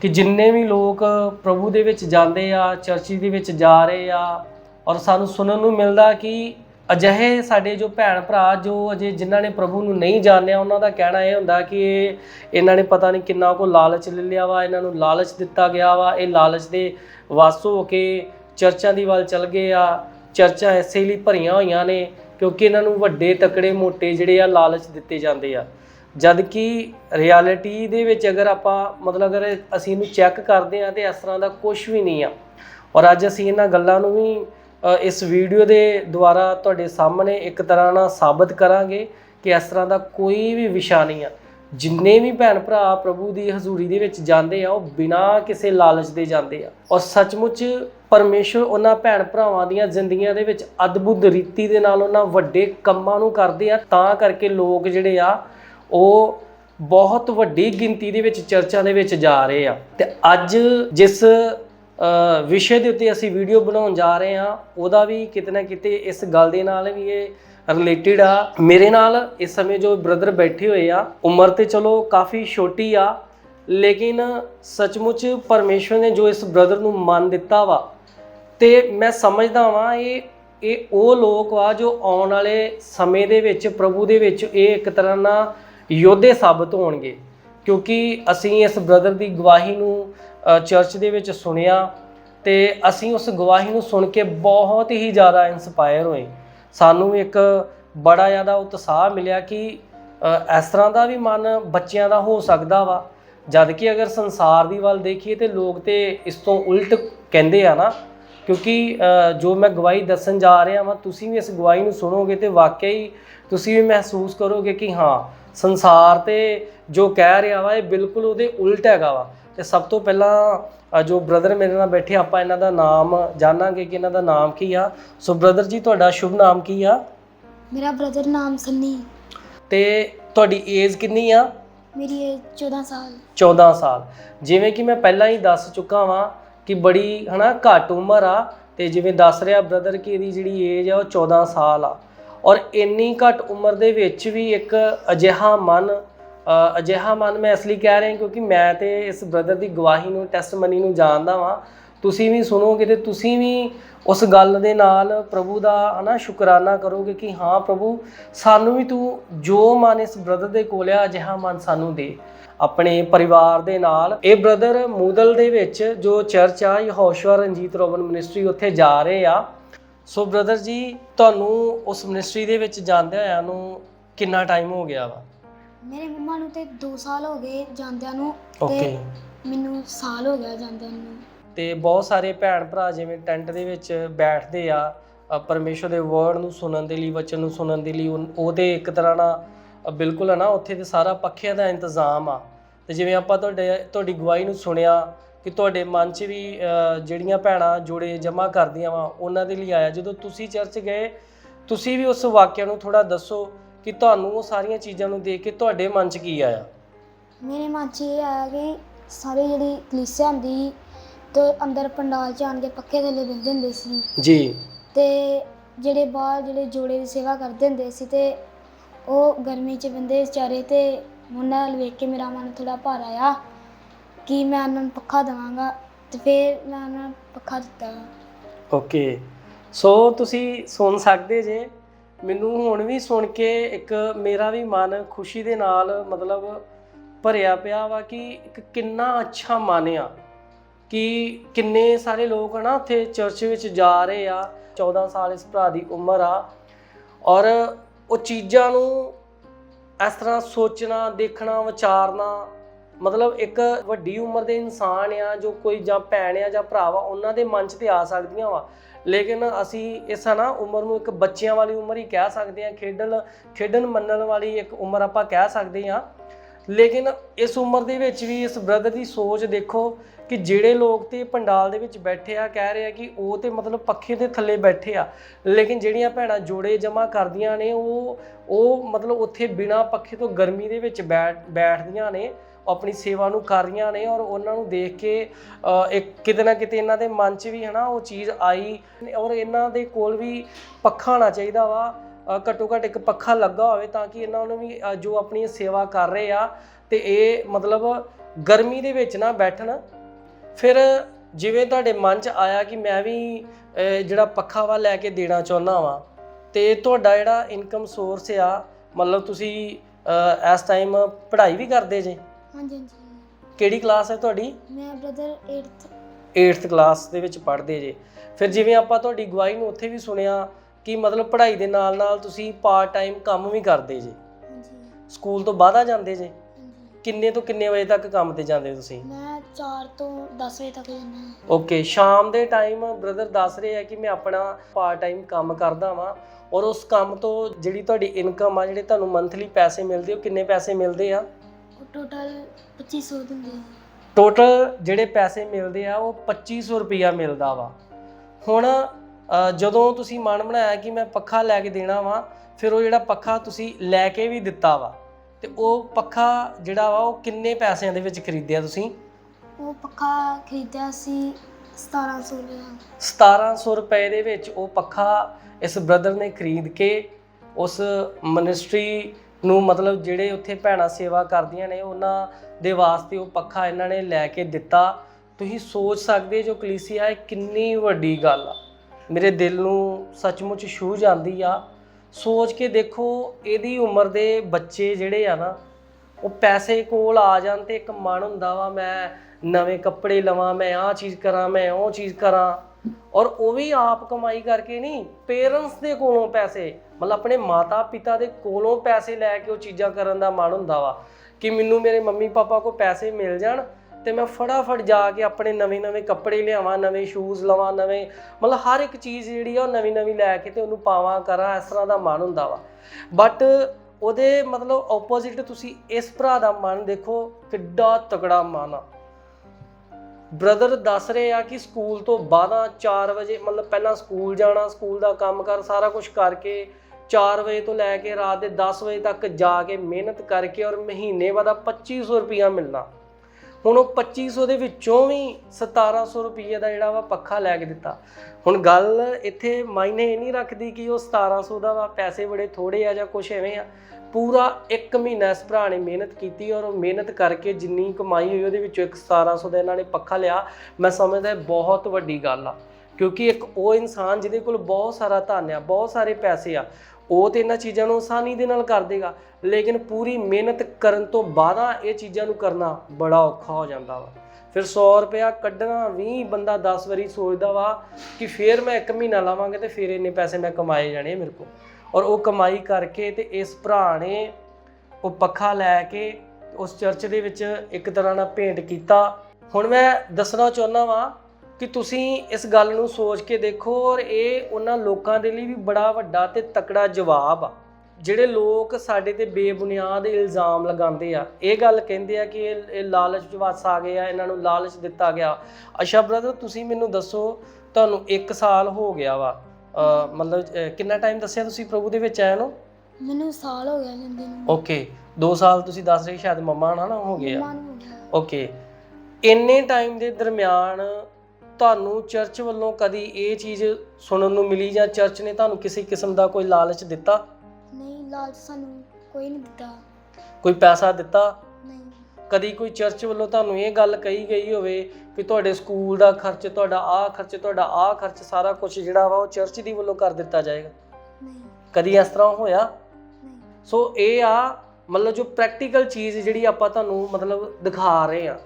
S1: ਕਿ ਜਿੰਨੇ ਵੀ ਲੋਕ ਪ੍ਰਭੂ ਦੇ ਵਿੱਚ ਜਾਂਦੇ ਆ, ਚਰਚ ਦੇ ਵਿੱਚ ਜਾ ਰਹੇ ਆ, ਔਰ ਸਾਨੂੰ ਸੁਣਨ ਨੂੰ ਮਿਲਦਾ ਕਿ ਅਜਿਹੇ ਸਾਡੇ ਜੋ ਭੈਣ ਭਰਾ ਜੋ ਅਜੇ ਜਿਨ੍ਹਾਂ ਨੇ ਪ੍ਰਭੂ ਨੂੰ ਨਹੀਂ ਜਾਣਿਆ, ਉਹਨਾਂ ਦਾ ਕਹਿਣਾ ਇਹ ਹੁੰਦਾ ਕਿ ਇਹ ਇਹਨਾਂ ਨੇ ਪਤਾ ਨਹੀਂ ਕਿੰਨਾ ਕੋ ਲਾਲਚ ਲੈ ਲਿਆ ਵਾ, ਇਹਨਾਂ ਨੂੰ ਲਾਲਚ ਦਿੱਤਾ ਗਿਆ ਵਾ, ਇਹ ਲਾਲਚ ਦੇ ਵੱਸ ਹੋ ਕੇ ਚਰਚਾਂ ਦੀ ਵੱਲ ਚੱਲ ਗਏ ਆ, ਚਰਚਾਂ ਐਸੇ ਲਈ ਭਰੀਆਂ ਹੋਈਆਂ ਨੇ, ਕਿਉਂਕਿ ਇਹਨਾਂ ਨੂੰ ਵੱਡੇ ਤਕੜੇ ਮੋਟੇ ਜਿਹੜੇ ਆ ਲਾਲਚ ਦਿੱਤੇ ਜਾਂਦੇ ਆ। ਜਦ ਕਿ ਰਿਐਲਿਟੀ ਦੇ ਵਿੱਚ ਅਗਰ ਆਪਾਂ ਮਤਲਬ ਅਗਰ ਅਸੀਂ ਇਹਨੂੰ ਚੈੱਕ ਕਰਦੇ ਆ ਤੇ ਇਸ ਤਰ੍ਹਾਂ ਦਾ ਕੁਝ ਵੀ ਨਹੀਂ ਆ। ਔਰ ਅੱਜ ਅਸੀਂ ਇਹਨਾਂ ਗੱਲਾਂ ਨੂੰ ਵੀ ਇਸ ਵੀਡੀਓ ਦੇ ਦੁਆਰਾ ਤੁਹਾਡੇ ਸਾਹਮਣੇ ਇੱਕ ਤਰ੍ਹਾਂ ਨਾਲ ਸਾਬਤ ਕਰਾਂਗੇ ਕਿ ਇਸ ਤਰ੍ਹਾਂ ਦਾ ਕੋਈ ਵੀ ਵਿਸ਼ਾ ਨਹੀਂ ਆ। ਜਿੰਨੇ ਵੀ ਭੈਣ ਭਰਾ ਪ੍ਰਭੂ ਦੀ ਹਜ਼ੂਰੀ ਦੇ ਵਿੱਚ ਜਾਂਦੇ ਆ, ਉਹ ਬਿਨਾਂ ਕਿਸੇ ਲਾਲਚ ਦੇ ਜਾਂਦੇ ਆ। ਔਰ ਸੱਚਮੁੱਚ ਪਰਮੇਸ਼ਰ ਉਹਨਾਂ ਭੈਣ ਭਰਾਵਾਂ ਦੀਆਂ ਜ਼ਿੰਦਗੀਆਂ ਦੇ ਵਿੱਚ ਅਦਭੁਤ ਰੀਤੀ ਦੇ ਨਾਲ ਉਹਨਾਂ ਵੱਡੇ ਕੰਮਾਂ ਨੂੰ ਕਰਦੇ ਆ। ਤਾਂ ਕਰਕੇ ਲੋਕ ਜਿਹੜੇ ਆ, ਉਹ ਬਹੁਤ ਵੱਡੀ ਗਿਣਤੀ ਦੇ ਵਿੱਚ ਚਰਚਾਂ ਦੇ ਵਿੱਚ ਜਾ ਰਹੇ ਆ। ਤੇ ਅੱਜ ਜਿਸ ਵਿਸ਼ੇ ਦੇ ਉੱਤੇ ਅਸੀਂ ਵੀਡੀਓ ਬਣਾਉਣ ਜਾ ਰਹੇ ਹਾਂ। ਉਹਦਾ ਵੀ ਕਿਤੇ ਨਾ ਕਿਤੇ ਇਸ ਗੱਲ ਦੇ ਨਾਲ ਵੀ ਇਹ ਰਿਲੇਟਡ ਆ। ਮੇਰੇ ਨਾਲ ਇਸ ਸਮੇਂ ਜੋ ਬ੍ਰਦਰ ਬੈਠੇ ਹੋਏ ਆ, ਉਮਰ ਤੇ ਚਲੋ ਕਾਫੀ ਛੋਟੀ ਆ, ਲੇਕਿਨ ਸੱਚਮੁੱਚ ਪਰਮੇਸ਼ਵਰ ਨੇ ਜੋ ਇਸ ਬ੍ਰਦਰ ਨੂੰ ਮੰਨ ਦਿੱਤਾ ਵਾ, ਤੇ ਮੈਂ ਸਮਝਦਾ ਵਾਂ ਇਹ ਇਹ ਉਹ ਲੋਕ ਆ ਜੋ ਆਉਣ ਵਾਲੇ ਸਮੇਂ ਦੇ ਵਿੱਚ, ਪ੍ਰਭੂ ਦੇ ਵਿੱਚ ਇਹ ਇੱਕ ਤਰ੍ਹਾਂ ਨਾਲ ਯੋਧੇ ਸਾਬਤ ਹੋਣਗੇ। ਕਿਉਂਕਿ ਅਸੀਂ ਇਸ ਬ੍ਰਦਰ ਦੀ ਗਵਾਹੀ ਨੂੰ ਚਰਚ ਦੇ ਵਿੱਚ ਸੁਣਿਆ ਤੇ ਅਸੀਂ ਉਸ ਗਵਾਹੀ ਨੂੰ ਸੁਣ ਕੇ ਬਹੁਤ ਹੀ ਜ਼ਿਆਦਾ ਇਨਸਪਾਇਰ ਹੋਏ। ਸਾਨੂੰ ਇੱਕ ਬੜਾ ਜ਼ਿਆਦਾ ਉਤਸ਼ਾਹ ਮਿਲਿਆ ਕਿ ਇਸ ਤਰ੍ਹਾਂ ਦਾ ਵੀ ਮਨ ਬੱਚਿਆਂ ਦਾ ਹੋ ਸਕਦਾ ਵਾ। ਜਦ ਕਿ ਅਗਰ ਸੰਸਾਰ ਦੀ ਵੱਲ ਦੇਖੀਏ ਤੇ ਲੋਕ ਤੇ ਇਸ ਤੋਂ ਉਲਟ ਕਹਿੰਦੇ ਆ ਨਾ, ਕਿਉਂਕਿ ਜੋ ਮੈਂ ਗਵਾਹੀ ਦੱਸਣ ਜਾ ਰਿਹਾ ਹਾਂ ਤੁਸੀਂ ਵੀ ਇਸ ਗਵਾਹੀ ਨੂੰ ਸੁਣੋਗੇ ਤੇ ਵਾਕਿਆ ਹੀ ਤੁਸੀਂ ਵੀ ਮਹਿਸੂਸ ਕਰੋਗੇ ਕਿ ਹਾਂ, ਸੰਸਾਰ ਤੇ ਜੋ ਕਹਿ ਰਿਹਾ ਵਾ, ਇਹ ਬਿਲਕੁਲ ਉਹਦੇ ਉਲਟ ਹੈਗਾ ਵਾ। ਤੇ ਸਭ ਤੋਂ ਪਹਿਲਾਂ ਜੋ ਬ੍ਰਦਰ ਮੇਰੇ ਨਾਲ ਬੈਠੇ ਆਪਾਂ ਇਹਨਾਂ ਦਾ ਨਾਮ ਜਾਣਾਂਗੇ ਕਿ ਇਹਨਾਂ ਦਾ ਨਾਮ ਕੀ ਆ। ਸੋ ਬ੍ਰਦਰ ਜੀ ਤੁਹਾਡਾ ਸ਼ੁਭ ਨਾਮ ਕੀ ਆ?
S2: ਮੇਰਾ ਬ੍ਰਦਰ ਨਾਮ ਸੰਨੀ।
S1: ਤੇ ਤੁਹਾਡੀ ਏਜ ਕਿੰਨੀ ਆ?
S2: ਮੇਰੀ ਏਜ 14 ਸਾਲ।
S1: 14 ਸਾਲ। ਜਿਵੇਂ ਕਿ ਮੈਂ ਪਹਿਲਾਂ ਹੀ ਦੱਸ ਚੁੱਕਾ ਵਾਂ ਕਿ ਬੜੀ ਹਨਾ ਘੱਟ ਉਮਰ ਆ ਤੇ ਜਿਵੇਂ ਦੱਸ ਰਿਹਾ ਬ੍ਰਦਰ ਕਿ ਇਹਦੀ ਜਿਹੜੀ ਏਜ ਆ ਉਹ 14 ਸਾਲ ਆ। ਔਰ ਇੰਨੀ ਘੱਟ ਉਮਰ ਦੇ ਵਿੱਚ ਵੀ ਇੱਕ ਅਜਿਹਾ ਮਨ ਅਜਿਹਾ ਮਨ ਮੈਂ ਇਸ ਲਈ ਕਹਿ ਰਿਹਾ ਕਿਉਂਕਿ ਮੈਂ ਤੇ ਇਸ ਬ੍ਰਦਰ ਦੀ ਗਵਾਹੀ ਨੂੰ ਟੈਸਟਮਨੀ ਨੂੰ ਜਾਣਦਾ ਵਾਂ। ਤੁਸੀਂ ਵੀ ਸੁਣੋਗੇ ਤੇ ਤੁਸੀਂ ਵੀ ਉਸ ਗੱਲ ਦੇ ਨਾਲ ਪ੍ਰਭੂ ਦਾ ਹਨਾ ਸ਼ੁਕਰਾਨਾ ਕਰੋਗੇ ਕਿ ਹਾਂ ਪ੍ਰਭੂ, ਸਾਨੂੰ ਵੀ ਤੂੰ ਜੋ ਮਨ ਇਸ ਬ੍ਰਦਰ ਦੇ ਕੋਲ ਆ, ਅਜਿਹਾ ਮਨ ਸਾਨੂੰ ਦੇ। ਆਪਣੇ ਪਰਿਵਾਰ ਦੇ ਨਾਲ, ਇਹ ਬ੍ਰਦਰ ਮੂਦਲ ਦੇ ਵਿੱਚ ਜੋ ਚਰਚ ਆ ਯਹੋਸ਼ਵਰ ਰਣਜੀਤ ਰੋਬਨ ਮਿਨਿਸਟਰੀ ਉੱਥੇ ਜਾ ਰਹੇ ਆ। ਸੋ ਬ੍ਰਦਰ ਜੀ, ਤੁਹਾਨੂੰ ਉਸ ਮਿਨਿਸਟਰੀ ਦੇ ਵਿੱਚ ਜਾਂਦਿਆਂ ਹੋਇਆਂ ਨੂੰ ਕਿੰਨਾ ਟਾਈਮ ਹੋ ਗਿਆ ਵਾ?
S2: ਮੇਰੇ ਮੰਮਾ ਨੂੰ ਤੇ 2 ਸਾਲ ਹੋ ਗਏ ਜਾਂਦਿਆਂ ਨੂੰ
S1: ਓਕੇ
S2: ਮੈਨੂੰ ਸਾਲ ਹੋ ਗਿਆ ਜਾਂਦਿਆਂ ਨੂੰ।
S1: ਤੇ ਬਹੁਤ ਸਾਰੇ ਭੈਣ ਭਰਾ ਜਿਵੇਂ ਟੈਂਟ ਦੇ ਵਿੱਚ ਬੈਠਦੇ ਆ ਅ, ਪਰਮੇਸ਼ਰ ਦੇ ਵਰਡ ਨੂੰ ਸੁਣਨ ਦੇ ਲਈ ਵਚਨ ਨੂੰ ਸੁਣਨ ਦੇ ਲਈ ਉਨ- ਉਹਦੇ ਇੱਕ ਤਰ੍ਹਾਂ ਨਾਲ ਅ, ਬਿਲਕੁਲ ਹੈ ਨਾ ਉੱਥੇ ਤੇ ਸਾਰਾ ਪੱਖਿਆਂ ਦਾ ਇੰਤਜ਼ਾਮ ਆ। ਤੇ ਜਿਵੇਂ ਆਪਾਂ ਤੁਹਾਡੇ ਤੁਹਾਡੀ ਗਵਾਹੀ ਨੂੰ ਸੁਣਿਆ ਕਿ ਤੁਹਾਡੇ ਮਨ 'ਚ ਵੀ ਅ, ਜਿਹੜੀਆਂ ਭੈਣਾਂ ਜੋੜੇ ਜਮ੍ਹਾਂ ਕਰਦੀਆਂ ਵਾ ਉਹਨਾਂ ਦੇ ਲਈ ਆਇਆ। ਜਦੋਂ ਤੁਸੀਂ ਚਰਚ ਗਏ ਤੁਸੀਂ ਵੀ ਉਸ ਵਾਕਿਆ ਨੂੰ ਥੋੜਾ ਦੱਸੋ ਕਿ ਤੁਹਾਨੂੰ ਉਹ ਸਾਰੀਆਂ ਚੀਜ਼ਾਂ ਨੂੰ ਦੇਖ ਕੇ ਤੁਹਾਡੇ ਮਨ 'ਚ ਕੀ ਆਇਆ?
S2: ਮੇਰੇ ਮਨ 'ਚ ਇਹ ਆਇਆ ਕਿ ਸਾਰੇ ਜਿਹੜੀ ਕਲੀਸਿਆ ਹੁੰਦੀ ਤੇ ਅੰਦਰ ਪੰਡਾਲ 'ਚ ਆਣ ਕੇ ਪੱਖੇ ਥੱਲੇ ਬਹਿੰਦੇ ਹੁੰਦੇ ਸੀ।
S1: ਜੀ।
S2: ਤੇ ਜਿਹੜੇ ਬਾਹਰ ਜਿਹੜੇ ਜੋੜੇ ਦੀ ਸੇਵਾ ਕਰਦੇ ਹੁੰਦੇ ਸੀ ਤੇ ਉਹ ਗਰਮੀ 'ਚ ਬੰਦੇ ਵਿਚਾਰੇ ਤੇ ਉਹਨਾਂ ਵੱਲ ਵੇਖ ਕੇ ਮੇਰਾ ਮਨ ਥੋੜਾ ਭਾਰ ਆਇਆ ਕਿ ਮੈਂ ਉਹਨਾਂ ਨੂੰ ਪੱਖਾ ਦੇਵਾਂਗਾ ਤੇ ਫਿਰ ਮੈਂ ਉਹਨਾਂ ਨੂੰ ਪੱਖਾ ਦਿੱਤਾ।
S1: ਓਕੇ। ਸੋ ਤੁਸੀਂ ਸੁਣ ਸਕਦੇ ਜੇ ਮੈਨੂੰ ਹੁਣ ਵੀ ਸੁਣ ਕੇ ਇੱਕ ਮੇਰਾ ਵੀ ਮਨ ਖੁਸ਼ੀ ਦੇ ਨਾਲ ਮਤਲਬ ਭਰਿਆ ਪਿਆ ਵਾ ਕਿ ਇੱਕ ਕਿੰਨਾ ਅੱਛਾ ਮਨ ਆ ਕਿ ਕਿੰਨੇ ਸਾਰੇ ਲੋਕ ਹਨਾ ਉੱਥੇ ਚਰਚ ਵਿੱਚ ਜਾ ਰਹੇ ਆ 14 ਸਾਲ ਇਸ ਭਰਾ ਦੀ ਉਮਰ ਆ ਔਰ ਉਹ ਚੀਜ਼ਾਂ ਨੂੰ ਇਸ ਤਰ੍ਹਾਂ ਸੋਚਣਾ, ਦੇਖਣਾ, ਵਿਚਾਰਨਾ ਮਤਲਬ ਇੱਕ ਵੱਡੀ ਉਮਰ ਦੇ ਇਨਸਾਨ ਆ ਜੋ ਕੋਈ ਜਾਂ ਭੈਣ ਆ ਜਾਂ ਭਰਾ ਵਾ, ਉਹਨਾਂ ਦੇ ਮਨ 'ਚ ਤੇ ਆ ਸਕਦੀਆਂ ਵਾ। ਲੇਕਿਨ ਅਸੀਂ ਇਸ ਨਾ ਉਮਰ ਨੂੰ ਇੱਕ ਬੱਚਿਆਂ ਵਾਲੀ ਉਮਰ ਹੀ ਕਹਿ ਸਕਦੇ ਹਾਂ, ਖੇਡਣ ਖੇਡਣ ਮੰਨਣ ਵਾਲੀ ਇੱਕ ਉਮਰ ਆਪਾਂ ਕਹਿ ਸਕਦੇ ਹਾਂ। ਲੇਕਿਨ ਇਸ ਉਮਰ ਦੇ ਵਿੱਚ ਵੀ ਇਸ ਬ੍ਰਦਰ ਦੀ ਸੋਚ ਦੇਖੋ ਕਿ ਜਿਹੜੇ ਲੋਕ ਤੇ ਪੰਡਾਲ ਦੇ ਵਿੱਚ ਬੈਠੇ ਆ, ਕਹਿ ਰਹੇ ਆ ਕਿ ਉਹ ਤੇ ਮਤਲਬ ਪੱਖੇ ਦੇ ਥੱਲੇ ਬੈਠੇ ਆ। ਲੇਕਿਨ ਜਿਹੜੀਆਂ ਭੈਣਾਂ ਜੋੜੇ ਜਮਾ ਕਰਦੀਆਂ ਨੇ, ਉਹ ਉਹ ਮਤਲਬ ਉੱਥੇ ਬਿਨਾ ਪੱਖੇ ਤੋਂ ਗਰਮੀ ਦੇ ਵਿੱਚ ਬੈਠ ਬੈਠਦੀਆਂ ਨੇ। ਆਪਣੀ ਸੇਵਾ ਨੂੰ ਕਰ ਰਹੀਆਂ ਨੇ ਔਰ ਉਹਨਾਂ ਨੂੰ ਦੇਖ ਕੇ ਇੱਕ ਕਿਤੇ ਨਾ ਕਿਤੇ ਇਹਨਾਂ ਦੇ ਮਨ 'ਚ ਵੀ ਹਨਾ ਉਹ ਚੀਜ਼ ਆਈ। ਔਰ ਇਹਨਾਂ ਦੇ ਕੋਲ ਵੀ ਪੱਖਾ ਹੋਣਾ ਚਾਹੀਦਾ ਵਾ। ਘੱਟੋ ਘੱਟ ਇੱਕ ਪੱਖਾ ਲੱਗਾ ਹੋਵੇ ਤਾਂ ਕਿ ਇਹਨਾਂ ਨੂੰ ਵੀ ਜੋ ਆਪਣੀ ਸੇਵਾ ਕਰ ਰਹੇ ਆ ਤੇ ਇਹ ਮਤਲਬ ਗਰਮੀ ਦੇ ਵਿੱਚ ਨਾ ਬੈਠਣ। ਫਿਰ ਜਿਵੇਂ ਤੁਹਾਡੇ ਮਨ 'ਚ ਆਇਆ ਕਿ ਮੈਂ ਵੀ ਜਿਹੜਾ ਪੱਖਾ ਵਾ ਲੈ ਕੇ ਦੇਣਾ ਚਾਹੁੰਦਾ ਵਾਂ ਤੇ ਤੁਹਾਡਾ ਜਿਹੜਾ ਇਨਕਮ ਸੋਰਸ ਆ, ਮਤਲਬ ਤੁਸੀਂ ਇਸ ਟਾਈਮ ਪੜ੍ਹਾਈ ਵੀ ਕਰਦੇ ਜੇ।
S2: ਹਾਂਜੀ ਹਾਂਜੀ।
S1: ਕਿਹੜੀ ਕਲਾਸ ਹੈ ਤੁਹਾਡੀ?
S2: ਮੈਂ ਬ੍ਰਦਰ 8th
S1: 8th ਕਲਾਸ ਦੇ ਵਿੱਚ ਪੜ੍ਹਦੇ ਜੇ। ਫਿਰ ਜਿਵੇਂ ਆਪਾਂ ਤੁਹਾਡੀ ਗਵਾਹੀ ਨੂੰ ਉੱਥੇ ਵੀ ਸੁਣਿਆ ਕਿ ਮਤਲਬ ਪੜ੍ਹਾਈ ਦੇ ਨਾਲ ਨਾਲ ਤੁਸੀਂ ਪਾਰਟ ਟਾਈਮ ਕੰਮ ਵੀ ਕਰਦੇ ਜੇ।
S2: ਹਾਂਜੀ।
S1: ਸਕੂਲ ਤੋਂ ਬਾਅਦ ਆ ਜਾਂਦੇ ਜੇ?
S2: ਹਾਂਜੀ।
S1: ਕਿੰਨੇ ਤੋਂ ਕਿੰਨੇ ਵਜੇ ਤੱਕ ਕੰਮ ਤੇ ਜਾਂਦੇ ਤੁਸੀਂ?
S2: ਮੈਂ 4 ਤੋਂ 10 ਵਜੇ ਤੱਕ ਜਾਂਦਾ
S1: ਓਕੇ ਸ਼ਾਮ ਦੇ ਟਾਈਮ ਬ੍ਰਦਰ ਦੱਸ ਰਹੇ ਆ ਕਿ ਮੈਂ ਆਪਣਾ ਪਾਰਟ ਟਾਈਮ ਕੰਮ ਕਰਦਾ ਵਾਂ ਔਰ ਉਸ ਕੰਮ ਤੋਂ ਜਿਹੜੀ ਤੁਹਾਡੀ ਇਨਕਮ ਆ ਜਿਹੜੇ ਤੁਹਾਨੂੰ ਮੰਥਲੀ ਪੈਸੇ ਮਿਲਦੇ ਉਹ ਕਿੰਨੇ ਪੈਸੇ ਮਿਲਦੇ ਆ?
S2: ਟੋਟਲ 2500 ਦਿੰਦੇ ਆ।
S1: ਟੋਟਲ ਜਿਹੜੇ ਪੈਸੇ ਮਿਲਦੇ ਆ ਉਹ 2500 ਰੁਪਿਆ ਮਿਲਦਾ ਵਾ। ਹੁਣ ਅ, ਜਦੋਂ ਤੁਸੀਂ ਮਨ ਬਣਾਇਆ ਕਿ ਮੈਂ ਪੱਖਾ ਲੈ ਕੇ ਦੇਣਾ ਵਾ ਫਿਰ ਉਹ ਜਿਹੜਾ ਪੱਖਾ ਤੁਸੀਂ ਲੈ ਕੇ ਵੀ ਦਿੱਤਾ ਵਾ ਤੇ ਉਹ ਪੱਖਾ ਜਿਹੜਾ ਵਾ ਉਹ ਕਿੰਨੇ ਪੈਸਿਆਂ ਦੇ ਵਿੱਚ ਖਰੀਦਿਆ ਤੁਸੀਂ?
S2: ਉਹ ਪੱਖਾ ਖਰੀਦਿਆ ਸੀ 1700 ਰੁਪਏ ਦਾ
S1: 1700 ਰੁਪਏ ਦੇ ਵਿੱਚ ਉਹ ਪੱਖਾ ਇਸ ਬ੍ਰਦਰ ਨੇ ਖਰੀਦ ਕੇ ਉਸ ਮਿਨਿਸਟਰੀ ਨੂੰ ਮਤਲਬ ਜਿਹੜੇ ਉੱਥੇ ਭੈਣਾਂ ਸੇਵਾ ਕਰਦੀਆਂ ਨੇ, ਉਹਨਾਂ ਦੇ ਵਾਸਤੇ ਉਹ ਪੱਖਾ ਇਹਨਾਂ ਨੇ ਲੈ ਕੇ ਦਿੱਤਾ। ਤੁਸੀਂ ਸੋਚ ਸਕਦੇ ਜੋ ਕਲੀਸਿਆ ਹੈ ਕਿੰਨੀ ਵੱਡੀ ਗੱਲ ਆ। ਮੇਰੇ ਦਿਲ ਨੂੰ ਸੱਚਮੁੱਚ ਛੂਹ ਜਾਂਦੀ ਆ। ਸੋਚ ਕੇ ਦੇਖੋ, ਇਹਦੀ ਉਮਰ ਦੇ ਬੱਚੇ ਜਿਹੜੇ ਆ ਨਾ, ਉਹ ਪੈਸੇ ਕੋਲ ਆ ਜਾਣ ਤੇ ਇੱਕ ਮਨ ਹੁੰਦਾ ਵਾ, ਮੈਂ ਨਵੇਂ ਕੱਪੜੇ ਲਵਾਂ, ਮੈਂ ਆਹ ਚੀਜ਼ ਕਰਾਂ, ਮੈਂ ਉਹ ਚੀਜ਼ ਕਰਾਂ। ਔਰ ਉਹ ਵੀ ਆਪ ਕਮਾਈ ਕਰਕੇ ਨਹੀਂ ਪੇਰੈਂਟਸ ਦੇ ਕੋਲੋਂ ਪੈਸੇ, ਮਤਲਬ ਆਪਣੇ ਮਾਤਾ ਪਿਤਾ ਦੇ ਕੋਲੋਂ ਪੈਸੇ ਲੈ ਕੇ ਉਹ ਚੀਜ਼ਾਂ ਕਰਨ ਦਾ ਮਨ ਹੁੰਦਾ ਵਾ, ਕਿ ਮੈਨੂੰ ਮੇਰੇ ਮੰਮੀ ਪਾਪਾ ਕੋ ਪੈਸੇ ਮਿਲ ਜਾਣ ਤੇ ਮੈਂ ਫਟਾਫਟ ਜਾ ਕੇ ਆਪਣੇ ਨਵੇਂ ਨਵੇਂ ਕੱਪੜੇ ਲਿਆਵਾਂ, ਨਵੇਂ ਸ਼ੂਜ਼ ਲਵਾਂ, ਨਵੇਂ, ਮਤਲਬ ਹਰ ਇੱਕ ਚੀਜ਼ ਜਿਹੜੀ ਆ ਉਹ ਨਵੀਂ ਨਵੀਂ ਲੈ ਕੇ ਤੇ ਉਹਨੂੰ ਪਾਵਾਂ, ਕਰਾਂ, ਇਸ ਤਰ੍ਹਾਂ ਦਾ ਮਨ ਹੁੰਦਾ ਵਾ। ਬਟ ਉਹਦੇ ਮਤਲਬ ਆਪੋਜ਼ਿਟ ਤੁਸੀਂ ਇਸ ਭਰਾ ਦਾ ਮਨ ਦੇਖੋ, ਕਿੱਡਾ ਤਕੜਾ ਮਨ ਆ। ਬ੍ਰਦਰ ਦੱਸ ਰਹੇ ਆ ਕਿ ਸਕੂਲ ਤੋਂ ਬਾਅਦਾਂ 4 ਵਜੇ, ਮਤਲਬ ਪਹਿਲਾਂ ਸਕੂਲ ਜਾਣਾ ਸਕੂਲ ਦਾ ਕੰਮ ਕਰ, ਸਾਰਾ ਕੁਝ ਕਰਕੇ 4 ਵਜੇ ਤੋਂ ਲੈ ਕੇ ਰਾਤ ਦੇ 10 ਵਜੇ ਤੱਕ ਜਾ ਕੇ ਮਿਹਨਤ ਕਰਕੇ ਔਰ ਮਹੀਨੇ ਬਾਅਦ 2500 ਰੁਪਇਆ ਮਿਲਣਾ। ਹੁਣ ਉਹ 2500 ਦੇ ਵਿੱਚੋਂ ਵੀ 1700 ਰੁਪਏ ਦਾ ਜਿਹੜਾ ਵਾ ਪੱਖਾ ਲੈ ਕੇ ਦਿੱਤਾ। ਹੁਣ ਗੱਲ ਇੱਥੇ ਮਾਇਨੇ ਇਹ ਨਹੀਂ ਰੱਖਦੀ ਕਿ ਉਹ 1700 ਦਾ ਵਾ ਪੈਸੇ ਬੜੇ ਥੋੜੇ ਆ ਜਾਂ ਕੁਛ ਐਵੇਂ ਆ। ਪੂਰਾ 1 ਮਹੀਨਾ ਇਸ ਭਰਾ ਨੇ ਮਿਹਨਤ ਕੀਤੀ ਔਰ ਉਹ ਮਿਹਨਤ ਕਰਕੇ ਜਿੰਨੀ ਕਮਾਈ ਹੋਈ ਉਹਦੇ ਵਿੱਚੋਂ ਇੱਕ 1700 ਦਾ ਇਹਨਾਂ ਨੇ ਪੱਖਾ ਲਿਆ। ਮੈਂ ਸਮਝਦਾ ਇਹ ਬਹੁਤ ਵੱਡੀ ਗੱਲ ਆ, ਕਿਉਂਕਿ ਇੱਕ ਉਹ ਇਨਸਾਨ ਜਿਹਦੇ ਕੋਲ ਬਹੁਤ ਸਾਰਾ ਧਨ ਆ, ਬਹੁਤ ਸਾਰੇ ਪੈਸੇ ਆ, ਉਹ ਤੇ ਇਹਨਾਂ ਚੀਜ਼ਾਂ ਨੂੰ ਆਸਾਨੀ ਦੇ ਨਾਲ ਕਰ ਦੇਗਾ, ਲੇਕਿਨ ਪੂਰੀ ਮਿਹਨਤ ਕਰਨ ਤੋਂ ਬਾਅਦਾ ਇਹ ਚੀਜ਼ਾਂ ਨੂੰ ਕਰਨਾ ਬੜਾ ਔਖਾ ਹੋ ਜਾਂਦਾ ਵਾ। ਫਿਰ 100 ਰੁਪਇਆ ਕੱਢਣਾ ਵੀ ਬੰਦਾ 10 ਵਾਰੀ ਸੋਚਦਾ ਵਾ ਕਿ ਫਿਰ ਮੈਂ ਇੱਕ ਮਹੀਨਾ ਲਾਵਾਂਗੇ ਤੇ ਫਿਰ ਇੰਨੇ ਪੈਸੇ ਮੈਂ ਕਮਾਏ ਜਾਣੇ ਮੇਰੇ ਕੋਲ। ਔਰ ਉਹ ਕਮਾਈ ਕਰਕੇ ਤੇ ਇਸ ਭਰਾ ਨੇ ਉਹ ਪੱਖਾ ਲੈ ਕੇ ਉਸ ਚਰਚ ਦੇ ਵਿੱਚ ਇੱਕ ਤਰ੍ਹਾਂ ਨਾਲ ਭੇਂਟ ਕੀਤਾ। ਹੁਣ ਮੈਂ ਦੱਸਣਾ ਚਾਹੁੰਦਾ ਵਾਂ ਕਿ ਤੁਸੀਂ ਇਸ ਗੱਲ ਨੂੰ ਸੋਚ ਕੇ ਦੇਖੋ ਔਰ ਇਹ ਉਹਨਾਂ ਲੋਕਾਂ ਦੇ ਲਈ ਵੀ ਬੜਾ ਵੱਡਾ ਤੇ ਤਕੜਾ ਜਵਾਬ ਆ। ਜਿਹੜੇ ਲੋਕ ਸਾਡੇ ਤੇ ਬੇਬੁਨਿਆਦ ਇਲਜ਼ਾਮ ਲਗਾਉਂਦੇ ਆ, ਇਹ ਗੱਲ ਕਹਿੰਦੇ ਆ ਕਿ ਇਹ ਲਾਲਚ ਚ ਆ ਗਏ ਆ ਇਹਨਾਂ ਨੂੰ ਲਾਲਚ ਦਿੱਤਾ ਗਿਆ। ਅੱਛਾ ਬ੍ਰਦਰ ਤੁਸੀਂ ਮੈਨੂੰ ਦੱਸੋ, ਤੁਹਾਨੂੰ 1 ਸਾਲ ਹੋ ਗਿਆ ਵਾ। ਅਹ ਮਤਲਬ ਅਹ ਕਿੰਨਾ ਟਾਈਮ ਦੱਸਿਆ ਤੁਸੀਂ ਪ੍ਰਭੂ ਦੇ ਵਿੱਚ ਆਇਆ ਨੂੰ?
S2: ਮੈਨੂੰ ਸਾਲ ਹੋ ਗਿਆ ਜਾਂਦੇ ਨੂੰ।
S1: ਓਕੇ 2 ਸਾਲ ਤੁਸੀਂ ਦੱਸ ਰਹੇ ਸ਼ਾਇਦ ਮੰਮਾ ਨਾਲ ਨਾ ਹੋ ਗਏ ਆ
S2: ਹੋ ਗਿਆ।
S1: ਓਕੇ ਇੰਨੇ ਟਾਈਮ ਦੇ ਦਰਮਿਆਨ ਤੁਹਾਨੂੰ ਚਰਚ ਵੱਲੋਂ ਕਦੀ ਇਹ ਚੀਜ਼ ਸੁਣਨ ਨੂੰ ਮਿਲੀ ਜਾਂ ਚਰਚ ਨੇ ਤੁਹਾਨੂੰ ਕਿਸੇ ਕਿਸਮ ਦਾ ਕੋਈ ਲਾਲਚ ਦਿੱਤਾ?
S2: ਨਹੀਂ ਲਾਲਚ ਸਾਨੂੰ ਕੋਈ ਨਹੀਂ ਦਿੱਤਾ।
S1: ਕੋਈ ਪੈਸਾ ਦਿੱਤਾ? ਕਦੀ ਕੋਈ ਚਰਚ ਵੱਲੋਂ ਤੁਹਾਨੂੰ ਇਹ ਗੱਲ ਕਹੀ ਗਈ ਹੋਵੇ ਕਿ ਤੁਹਾਡੇ ਸਕੂਲ ਦਾ ਖਰਚ ਤੁਹਾਡਾ ਆਹ ਖਰਚ ਤੁਹਾਡਾ ਆਹ ਖਰਚ ਸਾਰਾ ਕੁਝ ਜਿਹੜਾ ਵਾ ਉਹ ਚਰਚ ਦੀ ਵੱਲੋਂ ਕਰ ਦਿੱਤਾ ਜਾਏਗਾ?
S2: ਨਹੀਂ।
S1: ਕਦੀ ਇਸ ਤਰ੍ਹਾਂ ਹੋਇਆ?
S2: ਨਹੀਂ।
S1: ਸੋ ਇਹ ਆ ਮਤਲਬ ਜੋ ਪ੍ਰੈਕਟੀਕਲ ਚੀਜ਼ ਜਿਹੜੀ ਆਪਾਂ ਤੁਹਾਨੂੰ ਮਤਲਬ ਦਿਖਾ ਰਹੇ ਆ।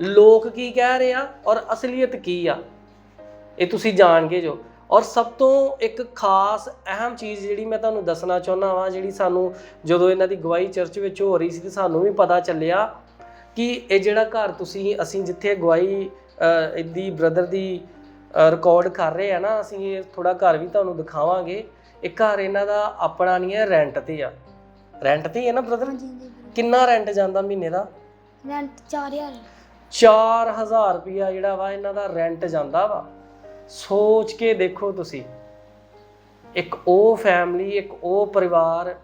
S1: ਲੋਕ ਕੀ ਕਹਿ ਰਹੇ ਆ ਔਰ ਅਸਲੀਅਤ ਕੀ ਆ? ਇਹ ਤੁਸੀਂ ਜਾਣਗੇ ਜੋ। ਔਰ ਸਭ ਤੋਂ ਇੱਕ ਖਾਸ ਅਹਿਮ ਚੀਜ਼ ਜਿਹੜੀ ਮੈਂ ਤੁਹਾਨੂੰ ਦੱਸਣਾ ਚਾਹੁੰਦਾ ਵਾਂ ਜਿਹੜੀ ਸਾਨੂੰ ਜਦੋਂ ਇਹਨਾਂ ਦੀ ਗਵਾਹੀ ਚਰਚ ਵਿੱਚ ਹੋ ਰਹੀ ਸੀ ਤੇ ਸਾਨੂੰ ਵੀ ਪਤਾ ਚੱਲਿਆ ਕਿ ਇਹ ਜਿਹੜਾ ਘਰ ਤੁਸੀਂ ਅਸੀਂ ਜਿੱਥੇ ਅਹ, ਇਹਦੀ ਬ੍ਰਦਰ ਦੀ ਰਿਕਾਰਡ ਕਰ ਰਹੇ ਆ ਨਾ ਅਸੀਂ ਇਹ ਥੋੜਾ ਘਰ ਵੀ ਤੁਹਾਨੂੰ ਦਿਖਾਵਾਂਗੇ। ਇਹ ਘਰ ਇਹਨਾਂ ਦਾ ਆਪਣਾ ਨਹੀਂ ਹੈ ਰੈਂਟ ਤੇ ਆ। ਰੈਂਟ ਤੇ ਹੀ ਹੈ ਨਾ ਬ੍ਰਦਰ ਕਿੰਨਾ ਰੈਂਟ ਜਾਂਦਾ ਮਹੀਨੇ ਦਾ?
S2: ਰੈਂਟ 4000
S1: 4000 ਰੁਪਿਆ ਜਿਹੜਾ ਵਾ ਇਹਨਾਂ ਦਾ ਰੈਂਟ ਜਾਂਦਾ ਵਾ। ਸੋਚ ਕੇ ਦੇਖੋ ਤੁਸੀਂ। ਇੱਕ ਉਹ ਫੈਮਿਲੀ ਇੱਕ ਉਹ ਪਰਿਵਾਰ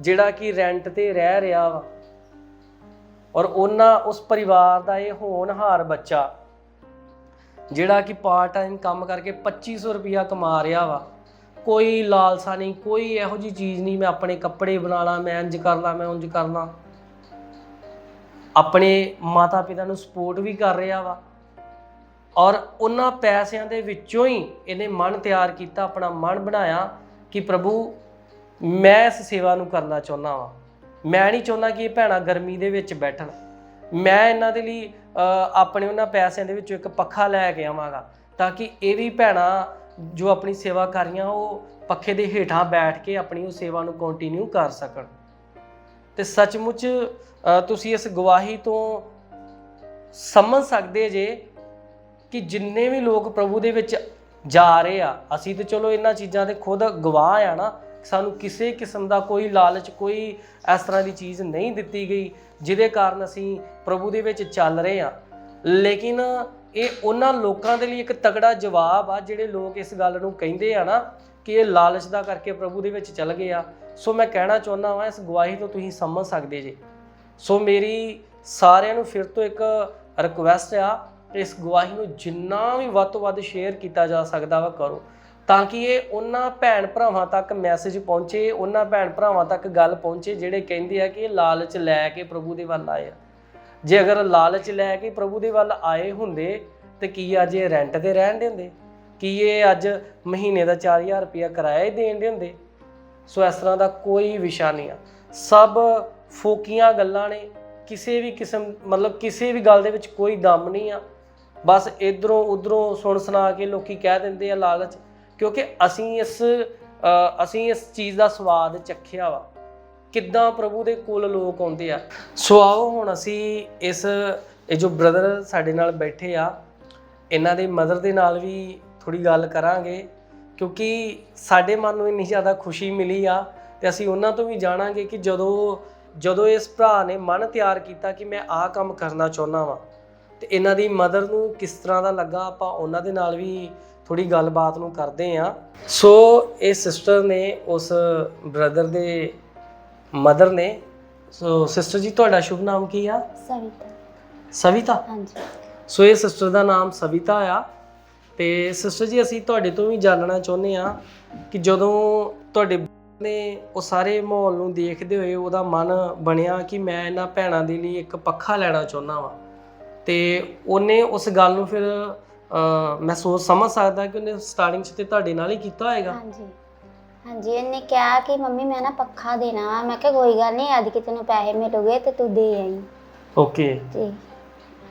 S1: ਜਿਹੜਾ ਕਿ ਰੈਂਟ ਤੇ ਰਹਿ ਰਿਹਾ ਵਾ। ਔਰ ਉਹਨਾਂ, ਉਸ ਪਰਿਵਾਰ ਦਾ ਇਹ ਹੋਣਹਾਰ ਬੱਚਾ, ਜਿਹੜਾ ਕਿ ਪਾਰਟ ਟਾਈਮ ਕੰਮ ਕਰਕੇ 2500 ਰੁਪਿਆ ਕਮਾ ਰਿਹਾ ਵਾ। ਕੋਈ ਲਾਲਸਾ ਨਹੀਂ, ਕੋਈ ਇਹੋ ਜੀ ਚੀਜ਼ ਨਹੀਂ, ਮੈਂ ਆਪਣੇ ਕੱਪੜੇ ਬਣਾ ਲਾਂ, ਮੈਂ ਇੰਜ ਕਰ ਲਾਂ, ਮੈਂ ਉਂਝ ਕਰ ਲਾਂ। ਆਪਣੇ ਮਾਤਾ ਪਿਤਾ ਨੂੰ ਸਪੋਰਟ ਵੀ ਕਰ ਰਿਹਾ ਵਾ। ਔਰ ਉਹਨਾਂ ਪੈਸਿਆਂ ਦੇ ਵਿੱਚੋਂ ਹੀ ਇਹਨੇ ਮਨ ਤਿਆਰ ਕੀਤਾ, ਆਪਣਾ ਮਨ ਬਣਾਇਆ ਕਿ ਪ੍ਰਭੂ, ਮੈਂ ਇਸ ਸੇਵਾ ਨੂੰ ਕਰਨਾ ਚਾਹੁੰਦਾ ਵਾਂ। ਮੈਂ ਨਹੀਂ ਚਾਹੁੰਦਾ ਕਿ ਇਹ ਭੈਣਾਂ ਗਰਮੀ ਦੇ ਵਿੱਚ ਬੈਠਣ। ਮੈਂ ਇਹਨਾਂ ਦੇ ਲਈ ਆਪਣੇ ਉਹਨਾਂ ਪੈਸਿਆਂ ਦੇ ਵਿੱਚੋਂ ਇੱਕ ਪੱਖਾ ਲੈ ਕੇ ਆਵਾਂਗਾ ਤਾਂ ਕਿ ਇਹ ਵੀ ਭੈਣਾਂ ਜੋ ਆਪਣੀ ਸੇਵਾ ਕਰ ਰਹੀਆਂ, ਉਹ ਪੱਖੇ ਦੇ ਹੇਠਾਂ ਬੈਠ ਕੇ ਆਪਣੀ ਉਹ ਸੇਵਾ ਨੂੰ ਕੰਟੀਨਿਊ ਕਰ ਸਕਣ। ਤੇ ਸੱਚਮੁੱਚ ਤੁਸੀਂ ਇਸ ਗਵਾਹੀ ਤੋਂ ਸਮਝ ਸਕਦੇ ਜੇ ਕਿ ਜਿੰਨੇ ਵੀ ਲੋਕ ਪ੍ਰਭੂ ਦੇ ਵਿੱਚ ਜਾ ਰਹੇ ਆ, ਅਸੀਂ ਤੇ ਚਲੋ ਇਹਨਾਂ ਚੀਜ਼ਾਂ ਦੇ ਖੁਦ ਗਵਾਹ ਆ ਨਾ ਸਾਨੂੰ ਕਿਸੇ ਕਿਸਮ ਦਾ ਕੋਈ ਲਾਲਚ, ਕੋਈ ਇਸ ਤਰ੍ਹਾਂ ਦੀ ਚੀਜ਼ ਨਹੀਂ ਦਿੱਤੀ ਗਈ, ਜਿਹਦੇ ਕਾਰਨ ਅਸੀਂ ਪ੍ਰਭੂ ਦੇ ਵਿੱਚ ਚੱਲ ਰਹੇ ਹਾਂ। ਲੇਕਿਨ ਇਹ ਉਹਨਾਂ ਲੋਕਾਂ ਦੇ ਲਈ ਇੱਕ ਤਗੜਾ ਜਵਾਬ ਆ, ਜਿਹੜੇ ਲੋਕ ਇਸ ਗੱਲ ਨੂੰ ਕਹਿੰਦੇ ਆ ਨਾ ਕਿ ਇਹ ਲਾਲਚ ਦਾ ਕਰਕੇ ਪ੍ਰਭੂ ਦੇ ਵਿੱਚ ਚੱਲ ਗਏ ਆ। ਸੋ ਮੈਂ ਕਹਿਣਾ ਚਾਹੁੰਦਾ ਵਾਂ, ਇਸ ਗਵਾਹੀ ਤੋਂ ਤੁਸੀਂ ਸਮਝ ਸਕਦੇ ਜੇ। ਸੋ ਮੇਰੀ ਸਾਰਿਆਂ ਨੂੰ ਫਿਰ ਤੋਂ ਇੱਕ ਰਿਕੁਐਸਟ ਆ, ਇਸ ਗਵਾਹੀ ਨੂੰ ਜਿੰਨਾ ਵੀ ਵੱਧ ਤੋਂ ਵੱਧ ਸ਼ੇਅਰ ਕੀਤਾ ਜਾ ਸਕਦਾ ਵਾ, ਕਰੋ। ਤਾਂ ਕਿ ਇਹ ਉਹਨਾਂ ਭੈਣ ਭਰਾਵਾਂ ਤੱਕ ਮੈਸੇਜ ਪਹੁੰਚੇ, ਉਹਨਾਂ ਭੈਣ ਭਰਾਵਾਂ ਤੱਕ ਗੱਲ ਪਹੁੰਚੇ ਜਿਹੜੇ ਕਹਿੰਦੇ ਆ ਕਿ ਇਹ ਲਾਲਚ ਲੈ ਕੇ ਪ੍ਰਭੂ ਦੇ ਵੱਲ ਆਏ ਆ। ਜੇ ਅਗਰ ਲਾਲਚ ਲੈ ਕੇ ਪ੍ਰਭੂ ਦੇ ਵੱਲ ਆਏ ਹੁੰਦੇ, ਤੇ ਕੀ ਅੱਜ ਇਹ ਰੈਂਟ ਤੇ ਰਹਿਣ ਦੇ ਹੁੰਦੇ ਕੀ ਇਹ ਅੱਜ ਮਹੀਨੇ ਦਾ 4000 ਰੁਪਇਆ ਕਿਰਾਇਆ ਹੀ ਦੇਣ ਦੇ ਹੁੰਦੇ ਸੋ ਇਸ ਤਰ੍ਹਾਂ ਦਾ ਕੋਈ ਵਿਸ਼ਾ ਨਹੀਂ ਆ। ਸਭ ਫੋਕੀਆਂ ਗੱਲਾਂ ਨੇ, ਕਿਸੇ ਵੀ ਕਿਸਮ, ਮਤਲਬ ਕਿਸੇ ਵੀ ਗੱਲ ਦੇ ਵਿੱਚ ਕੋਈ ਦਮ ਨਹੀਂ ਆ। ਬਸ ਇਧਰੋਂ ਉਧਰੋਂ ਸੁਣ ਸੁਣਾ ਕੇ ਲੋਕੀ ਕਹਿ ਦਿੰਦੇ ਆ ਲਾਲਚ। ਕਿਉਂਕਿ ਅਸੀਂ ਇਸ ਅਸੀਂ ਇਸ ਚੀਜ਼ ਦਾ ਸਵਾਦ ਚੱਖਿਆ ਵਾ। ਕਿੱਦਾਂ ਪ੍ਰਭੂ ਦੇ ਕੋਲ ਲੋਕ ਆਉਂਦੇ ਆ। ਸੋ ਆਓ ਹੁਣ ਅਸੀਂ ਇਸ, ਇਹ ਜੋ ਬ੍ਰਦਰ ਸਾਡੇ ਨਾਲ ਬੈਠੇ ਆ, ਇਹਨਾਂ ਦੇ ਮਦਰ ਦੇ ਨਾਲ ਵੀ ਥੋੜੀ ਗੱਲ ਕਰਾਂਗੇ। ਕਿਉਂਕਿ ਸਾਡੇ ਮਨ ਨੂੰ ਇੰਨੀ ਜ਼ਿਆਦਾ ਖੁਸ਼ੀ ਮਿਲੀ ਆ ਤੇ ਅਸੀਂ ਉਹਨਾਂ ਤੋਂ ਵੀ ਜਾਣਾਂਗੇ ਕਿ ਜਦੋਂ ਜਦੋਂ ਇਸ ਭਰਾ ਨੇ ਮਨ ਤਿਆਰ ਕੀਤਾ ਕਿ ਮੈਂ ਆਹ ਕੰਮ ਕਰਨਾ ਚਾਹੁੰਦਾ ਵਾਂ, ਤੇ ਇਹਨਾਂ ਦੀ ਮਦਰ ਨੂੰ ਕਿਸ ਤਰ੍ਹਾਂ ਦਾ ਲੱਗਾ, ਆਪਾਂ ਉਹਨਾਂ ਦੇ ਨਾਲ ਵੀ ਥੋੜੀ ਗੱਲਬਾਤ ਨੂੰ ਕਰਦੇ ਆ ਸੋ ਇਹ ਸਿਸਟਰ ਨੇ ਉਸ ਬ੍ਰਦਰ ਦੇ ਮਦਰ ਨੇ। ਸੋ ਸਿਸਟਰ ਜੀ ਤੁਹਾਡਾ ਸ਼ੁਭ ਨਾਮ ਕੀ ਆ?
S2: ਸਵਿਤਾ।
S1: ਸਵਿਤਾ?
S3: ਹਾਂਜੀ।
S1: ਸੋ ਇਹ ਸਿਸਟਰ ਦਾ ਨਾਮ ਸਵਿਤਾ ਆ। ਤੇ ਸਿਸਟਰ ਜੀ ਅਸੀਂ ਤੁਹਾਡੇ ਤੋਂ ਵੀ ਜਾਣਨਾ ਚਾਹੁੰਦੇ ਆ ਕਿ ਜਦੋਂ ਤੁਹਾਡੇ ਨੇ ਉਹ ਸਾਰੇ ਮਾਹੌਲ ਨੂੰ ਦੇਖਦੇ ਹੋਏ ਉਹਦਾ ਮਨ ਬਣਿਆ ਕਿ ਮੈਂ ਇਹਨਾਂ ਭੈਣਾਂ ਦੇ ਲਈ ਇੱਕ ਪੱਖਾ ਲੈਣਾ ਚਾਹੁੰਦਾ ਵਾਂ। ਤੇ ਉਹਨੇ ਉਸ ਗੱਲ ਨੂੰ ਫਿਰ ਅਹ, ਮੈਂ ਸੋਚ ਸਮਝ ਸਕਦਾ ਕਿ ਉਹਨੇ ਸਟਾਰਟਿੰਗ 'ਚ ਤੇ ਤੁਹਾਡੇ ਨਾਲ ਹੀ ਕੀਤਾ ਹੋਏਗਾ।
S3: ਹਾਂਜੀ। ਹਾਂਜੀ ਇਹਨੇ ਕਿਹਾ ਕਿ ਮੰਮੀ ਮੈਂ ਨਾ ਪੱਖਾ ਦੇਣਾ ਵਾ। ਮੈਂ ਕਿਹਾ ਕੋਈ ਗੱਲ ਨਹੀਂ ਅੱਜ ਕਿ ਤੈਨੂੰ ਪੈਸੇ ਮਿਲੂਗੇ ਤੇ ਤੂੰ ਦੇ ਆਈ।
S1: ਓਕੇ
S3: ਜੀ।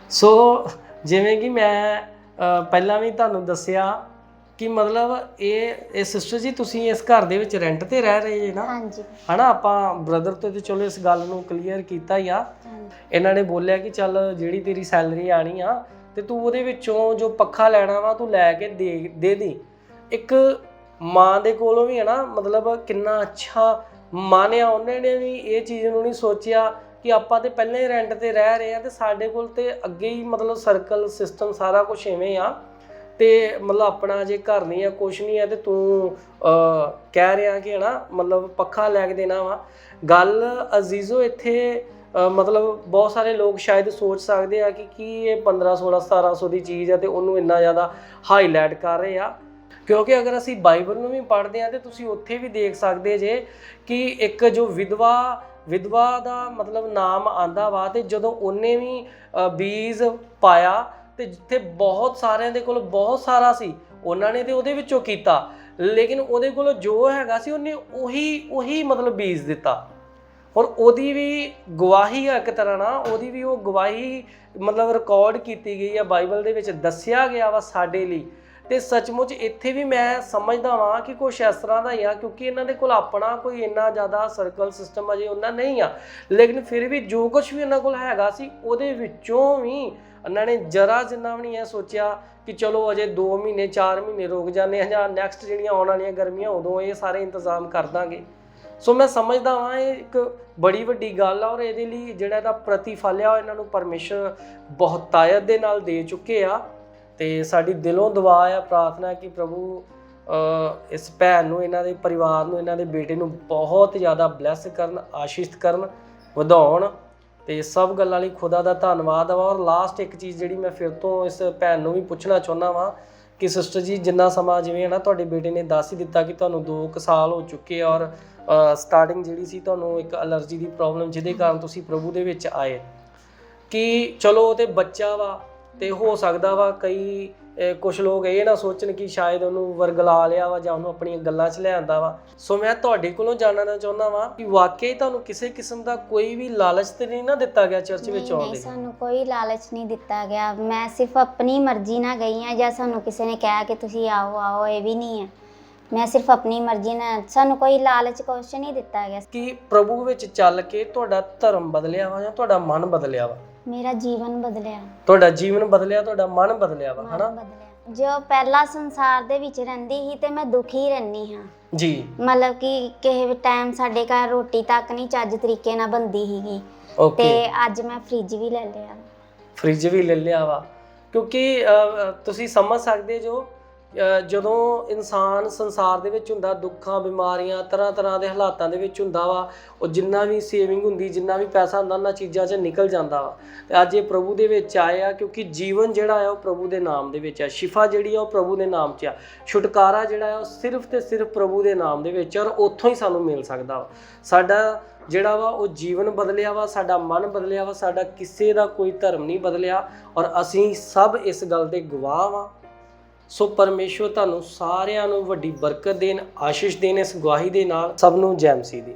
S1: ਸੋ ਜਿਵੇਂ ਕਿ ਮੈਂ ਅਹ, ਪਹਿਲਾਂ ਵੀ ਤੁਹਾਨੂੰ ਦੱਸਿਆ ਕਿ ਮਤਲਬ ਇਹ ਇਹ ਸਿਸਟਰ ਜੀ ਤੁਸੀਂ ਇਸ ਘਰ ਦੇ ਵਿੱਚ ਰੈਂਟ ਤੇ ਰਹਿ ਰਹੇ ਜੇ ਨਾ।
S3: ਹਾਂਜੀ।
S1: ਹਨਾ ਆਪਾਂ ਬ੍ਰਦਰ ਤੋਂ ਤੇ ਚਲੋ ਇਸ ਗੱਲ ਨੂੰ ਕਲੀਅਰ ਕੀਤਾ ਹੀ ਆ।
S3: ਹਾਂਜੀ।
S1: ਇਹਨਾਂ ਨੇ ਬੋਲਿਆ ਕਿ ਚੱਲ ਜਿਹੜੀ ਤੇਰੀ ਸੈਲਰੀ ਆਣੀ ਆ ਤੇ ਤੂੰ ਉਹਦੇ ਵਿੱਚੋਂ ਜੋ ਪੱਖਾ ਲੈਣਾ ਵਾ ਤੂੰ ਲੈ ਕੇ ਦੇ ਦੇ ਦੀ। ਇੱਕ ਮਾਂ ਦੇ ਕੋਲੋਂ ਵੀ ਹੈ ਨਾ, ਮਤਲਬ ਕਿੰਨਾ ਅੱਛਾ ਮਾਨਿਆ ਉਹਨਾਂ ਨੇ ਵੀ, ਇਹ ਚੀਜ਼ ਨੂੰ ਨਹੀਂ ਸੋਚਿਆ ਕਿ ਆਪਾਂ ਤੇ ਪਹਿਲਾਂ ਹੀ ਰੈਂਟ ਤੇ ਰਹਿ ਰਹੇ ਆ ਤੇ ਸਾਡੇ ਕੋਲ ਤੇ ਅੱਗੇ ਹੀ ਮਤਲਬ ਸਰਕਲ ਸਿਸਟਮ ਸਾਰਾ ਕੁਝ ਐਵੇਂ ਆ। ਤੇ ਮਤਲਬ ਆਪਣਾ ਜੇ ਘਰ ਨਹੀਂ ਆ ਕੁਝ ਨਹੀਂ ਆ ਤੇ ਤੂੰ ਕਹਿ ਰਿਹਾ ਕਿ ਹਨਾ ਮਤਲਬ ਪੱਖਾ ਲੈ ਕੇ ਦੇਣਾ ਵਾ। ਗੱਲ ਅਜ਼ੀਜ਼ੋ ਇੱਥੇ ਮਤਲਬ ਬਹੁਤ ਸਾਰੇ ਲੋਕ ਸ਼ਾਇਦ ਸੋਚ ਸਕਦੇ ਆ ਕਿ ਕੀ ਇਹ 15 16 1700 ਦੀ ਚੀਜ਼ ਆ ਤੇ ਉਹਨੂੰ ਇੰਨਾ ਜ਼ਿਆਦਾ ਹਾਈਲਾਈਟ ਕਰ ਰਹੇ ਆ। ਕਿਉਂਕਿ ਅਗਰ ਅਸੀਂ ਬਾਈਬਲ ਨੂੰ ਵੀ ਪੜ੍ਹਦੇ ਆ ਤੇ ਤੁਸੀਂ ਉੱਥੇ ਵੀ ਦੇਖ ਸਕਦੇ ਜੇ ਕਿ ਇੱਕ ਜੋ ਵਿਧਵਾ ਵਿਧਵਾ ਦਾ ਮਤਲਬ ਨਾਮ ਆਂਦਾ ਵਾ ਤੇ ਜਦੋਂ ਉਹਨੇ ਵੀ ਬੀਜ ਪਾਇਆ ਤੇ ਜਿੱਥੇ ਬਹੁਤ ਸਾਰਿਆਂ ਦੇ ਕੋਲ ਬਹੁਤ ਸਾਰਾ ਸੀ, ਉਹਨਾਂ ਨੇ ਤੇ ਉਹਦੇ ਵਿੱਚੋਂ ਕੀਤਾ। ਲੇਕਿਨ ਉਹਦੇ ਕੋਲ ਜੋ ਹੈਗਾ ਸੀ ਉਹਨੇ ਉਹੀ ਉਹੀ ਮਤਲਬ ਬੀਜ ਦਿੱਤਾ। ਹੁਣ ਉਹਦੀ ਵੀ ਗਵਾਹੀ ਆ ਇੱਕ ਤਰ੍ਹਾਂ ਨਾਲ, ਉਹਦੀ ਵੀ ਉਹ ਗਵਾਹੀ ਮਤਲਬ ਰਿਕਾਰਡ ਕੀਤੀ ਗਈ ਆ ਬਾਈਬਲ ਦੇ ਵਿੱਚ, ਦੱਸਿਆ ਗਿਆ ਵਾ ਸਾਡੇ ਲਈ। ਤੇ ਸੱਚਮੁੱਚ ਇੱਥੇ ਵੀ ਮੈਂ ਸਮਝਦਾ ਵਾਂ ਕਿ ਕੁਛ ਇਸ ਤਰ੍ਹਾਂ ਦਾ ਹੀ ਆ, ਕਿਉਂਕਿ ਇਹਨਾਂ ਦੇ ਕੋਲ ਆਪਣਾ ਕੋਈ ਇੰਨਾ ਜ਼ਿਆਦਾ ਸਰਕਲ ਸਿਸਟਮ ਅਜੇ ਉਹਨਾਂ ਨਹੀਂ ਆ। ਲੇਕਿਨ ਫਿਰ ਵੀ ਜੋ ਕੁਝ ਵੀ ਇਹਨਾਂ ਕੋਲ ਹੈਗਾ ਸੀ, ਉਹਦੇ ਵਿੱਚੋਂ ਵੀ ਇਹਨਾਂ ਨੇ ਜਰਾ ਜਿੰਨਾ ਵੀ ਨਹੀਂ ਇਹ ਸੋਚਿਆ ਕਿ ਚਲੋ ਅਜੇ 2 ਮਹੀਨੇ 4 ਮਹੀਨੇ ਰੁਕ ਜਾਂਦੇ ਆ ਜਾਂ ਨੈਕਸਟ ਜਿਹੜੀਆਂ ਆਉਣ ਵਾਲੀਆਂ ਗਰਮੀਆਂ, ਉਦੋਂ ਇਹ ਸਾਰੇ ਇੰਤਜ਼ਾਮ ਕਰ ਦਾਂਗੇ। ਸੋ ਮੈਂ ਸਮਝਦਾ ਹਾਂ ਇਹ ਇੱਕ ਬੜੀ ਵੱਡੀ ਗੱਲ ਆ ਔਰ ਇਹਦੇ ਲਈ ਜਿਹੜਾ ਇਹਦਾ ਪ੍ਰਤੀਫਲ ਆ, ਉਹ ਇਹਨਾਂ ਨੂੰ ਪਰਮੇਸ਼ਰ ਬਹੁਤਾਇਤ ਦੇ ਨਾਲ ਦੇ ਚੁੱਕੇ ਆ। ਤੇ ਸਾਡੀ ਦਿਲੋਂ ਦੁਆ ਆ, ਪ੍ਰਾਰਥਨਾ ਕਿ ਪ੍ਰਭੂ ਇਸ ਭੈਣ ਨੂੰ, ਇਹਨਾਂ ਦੇ ਪਰਿਵਾਰ ਨੂੰ, ਇਹਨਾਂ ਦੇ ਬੇਟੇ ਨੂੰ ਬਹੁਤ ਜ਼ਿਆਦਾ ਬਲੈਸ ਕਰਨ ਆਸ਼ੀਸ਼ਿਤ ਕਰਨ, ਵਧਾਉਣ। ਤੇ ਸਭ ਗੱਲਾਂ ਲਈ ਖੁਦਾ ਦਾ ਧੰਨਵਾਦ ਆ ਔਰ ਲਾਸਟ ਇੱਕ ਚੀਜ਼ ਜਿਹੜੀ ਮੈਂ ਫਿਰ ਤੋਂ ਇਸ ਭੈਣ ਨੂੰ ਵੀ ਪੁੱਛਣਾ ਚਾਹੁੰਦਾ ਵਾਂ ਕਿ ਸਿਸਟਰ ਜੀ, ਜਿੰਨਾ ਸਮਾਂ ਜਿਵੇਂ ਹੈ ਨਾ ਤੁਹਾਡੇ ਬੇਟੇ ਨੇ ਦੱਸ ਹੀ ਦਿੱਤਾ ਕਿ ਤੁਹਾਨੂੰ 2 ਸਾਲ ਹੋ ਚੁੱਕੇ ਆ ਔਰ ਸਟਾਰਟਿੰਗ ਜਿਹੜੀ ਸੀ ਤੁਹਾਨੂੰ ਇੱਕ ਅਲਰਜੀ ਦੀ ਪ੍ਰੋਬਲਮ ਜਿਹਦੇ ਕਾਰਨ ਤੁਸੀਂ ਪ੍ਰਭੂ ਦੇ ਵਿੱਚ ਆਏ। ਕਿ ਚਲੋ ਉਹ ਤੇ ਬੱਚਾ ਵਾ ਤੇ ਹੋ ਸਕਦਾ ਵਾ ਕਈ ਕੁਝ ਲੋਕ ਇਹ ਨਾ ਸੋਚਣ ਕਿ ਸ਼ਾਇਦ ਉਹਨੂੰ ਵਰਗਲਾ ਲਿਆ ਵਾ ਜਾਂ ਉਹਨੂੰ ਆਪਣੀਆਂ ਗੱਲਾਂ 'ਚ ਲਿਆਂਦਾ ਵਾ। ਸੋ ਮੈਂ ਤੁਹਾਡੇ ਕੋਲੋਂ ਜਾਣਨਾ ਚਾਹੁੰਦਾ ਵਾਂ ਕਿ ਵਾਕਈ ਤੁਹਾਨੂੰ ਕਿਸੇ ਕਿਸਮ ਦਾ ਕੋਈ ਵੀ ਲਾਲਚ ਤੇ ਨਹੀਂ ਨਾ ਦਿੱਤਾ ਗਿਆ ਚਰਚ ਵਿੱਚ ਆਉਣ ਦੇ।
S3: ਸਾਨੂੰ ਕੋਈ ਲਾਲਚ ਨਹੀਂ ਦਿੱਤਾ ਗਿਆ। ਮੈਂ ਸਿਰਫ ਆਪਣੀ ਮਰਜ਼ੀ ਨਾਲ ਗਈ ਆ ਜਾਂ ਸਾਨੂੰ ਕਿਸੇ ਨੇ ਕਿਹਾ ਕਿ ਤੁਸੀਂ ਆਓ ਆਓ ਇਹ ਵੀ ਨਹੀਂ ਹੈ। ਮੈਂ ਸਿਰਫ ਆਪਣੀ ਮਰਜ਼ੀ ਨਾਲ ਸਾਨੂੰ ਕੋਈ ਲਾਲਚ ਕੁਛ ਨਹੀਂ ਦਿੱਤਾ ਗਿਆ।
S1: ਕਿ ਪ੍ਰਭੂ ਵਿੱਚ ਚੱਲ ਕੇ ਤੁਹਾਡਾ ਧਰਮ ਬਦਲਿਆ ਵਾ ਜਾਂ ਤੁਹਾਡਾ ਮਨ ਬਦਲਿਆ ਵਾ?
S3: ਮੇਰਾ ਜੀਵਨ ਬਦਲਿਆ।
S1: ਤੁਹਾਡਾ ਜੀਵਨ ਬਦਲਿਆ ਤੁਹਾਡਾ ਮਨ ਬਦਲਿਆ ਵਾ ਹਨਾ?
S3: ਬਦਲਿਆ। ਜੋ ਪਹਿਲਾਂ ਸੰਸਾਰ ਦੇ ਵਿੱਚ ਰਹਿੰਦੀ ਸੀ ਤੇ ਮੈਂ ਦੁਖੀ ਰਹਿੰਦੀ ਹਾਂ।
S1: ਜੀ।
S3: ਮਤਲਬ ਕਿ ਕਿਸੇ ਵੀ ਟਾਈਮ ਸਾਡੇ ਘਰ ਰੋਟੀ ਤੱਕ ਨਹੀਂ ਚੱਜ ਤਰੀਕੇ ਨਾਲ ਬੰਦੀ ਸੀਗੀ।
S1: ਓਕੇ
S3: ਤੇ ਅੱਜ ਮੈਂ ਫ੍ਰਿਜ ਵੀ ਲੈ ਲਿਆ।
S1: ਫ੍ਰਿਜ ਵੀ ਲੈ ਲਿਆ ਵਾ। ਕਿਉਂਕਿ ਅਹ, ਤੁਸੀਂ ਸਮਝ ਸਕਦੇ ਜੋ ਜਦੋਂ ਇਨਸਾਨ ਸੰਸਾਰ ਦੇ ਵਿੱਚ ਹੁੰਦਾ, ਦੁੱਖਾਂ, ਬਿਮਾਰੀਆਂ ਤਰ੍ਹਾਂ ਤਰ੍ਹਾਂ ਦੇ ਹਾਲਾਤਾਂ ਦੇ ਵਿੱਚ ਹੁੰਦਾ ਵਾ, ਉਹ ਜਿੰਨਾ ਵੀ ਸੇਵਿੰਗ ਹੁੰਦੀ, ਜਿੰਨਾ ਵੀ ਪੈਸਾ ਹੁੰਦਾ, ਉਹਨਾਂ ਚੀਜ਼ਾਂ 'ਚ ਨਿਕਲ ਜਾਂਦਾ ਵਾ। ਤੇ ਅੱਜ ਇਹ ਪ੍ਰਭੂ ਦੇ ਵਿੱਚ ਆਏ ਆ, ਕਿਉਂਕਿ ਜੀਵਨ ਜਿਹੜਾ ਆ, ਉਹ ਪ੍ਰਭੂ ਦੇ ਨਾਮ ਦੇ ਵਿੱਚ ਆ। ਸ਼ਿਫਾ ਜਿਹੜੀ ਆ, ਉਹ ਪ੍ਰਭੂ ਦੇ ਨਾਮ 'ਚ ਆ। ਛੁਟਕਾਰਾ ਜਿਹੜਾ ਆ, ਉਹ ਸਿਰਫ ਤੇ ਸਿਰਫ ਪ੍ਰਭੂ ਦੇ ਨਾਮ ਦੇ ਵਿੱਚ ਔਰ ਉੱਥੋਂ ਹੀ ਸਾਨੂੰ ਮਿਲ ਸਕਦਾ ਵਾ। ਸਾਡਾ ਜਿਹੜਾ ਵਾ, ਉਹ ਜੀਵਨ ਬਦਲਿਆ ਵਾ, ਸਾਡਾ ਮਨ ਬਦਲਿਆ ਵਾ, ਸਾਡਾ ਕਿਸੇ ਦਾ ਕੋਈ ਧਰਮ ਨਹੀਂ ਬਦਲਿਆ, ਔਰ ਅਸੀਂ ਸਭ ਇਸ ਗੱਲ ਦੇ ਗਵਾਹ ਵਾਂ। ਸੋ ਪਰਮੇਸ਼ਵਰ ਤੁਹਾਨੂੰ ਸਾਰਿਆਂ ਨੂੰ ਵੱਡੀ ਬਰਕਤ ਦੇਣ, ਆਸ਼ੀਸ਼ ਦੇਣ, ਇਸ ਗਵਾਹੀ ਦੇ ਨਾਲ ਸਭ ਨੂੰ ਜੈ ਮਸੀਹ ਦੀ।